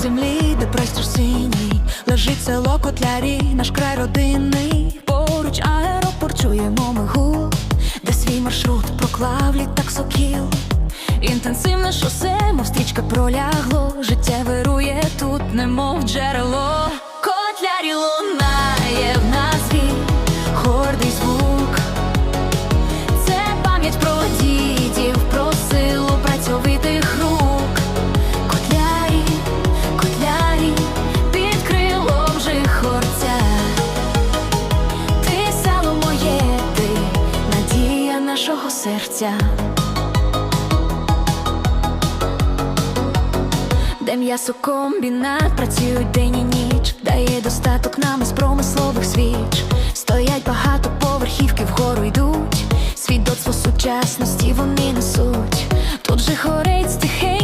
Землі, де простір синій, лежить село Котлярі, наш край родинний. Поруч аеропорт чуємо ми гул, де свій маршрут проклав літак сокіл. Інтенсивне шосе, мов стрічка пролягло. Життя нашого серця. Де м'ясокомбінат працюють день і ніч, дає достаток нам із промислових свіч. Стоять багато поверхівки вгору йдуть. Свідоцтво сучасності вони несуть. Тут же хорець тихенько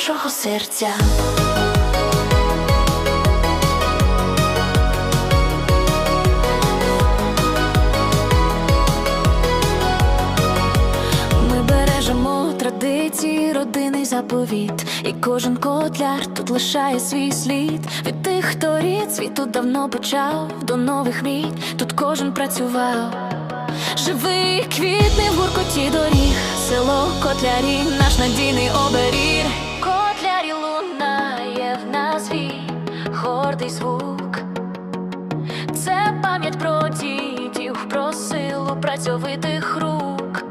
нашого серця. Ми бережемо традиції, родинний заповіт, і кожен котляр тут лишає свій слід. Від тих, хто рід світу давно почав до нових мрій. Тут кожен працював. Живий квітне в гуркоті доріг, село котлярі, наш надійний оберіг. Назві, гордий звук. Це пам'ять про дідів, про силу працьовитих рук.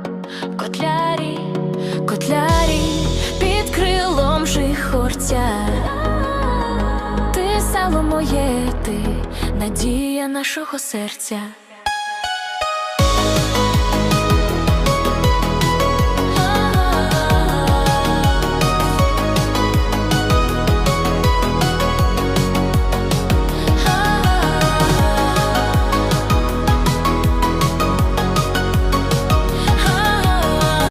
Котлярі, котлярі, під крилом жихорця. Ти сало моє, ти надія нашого серця.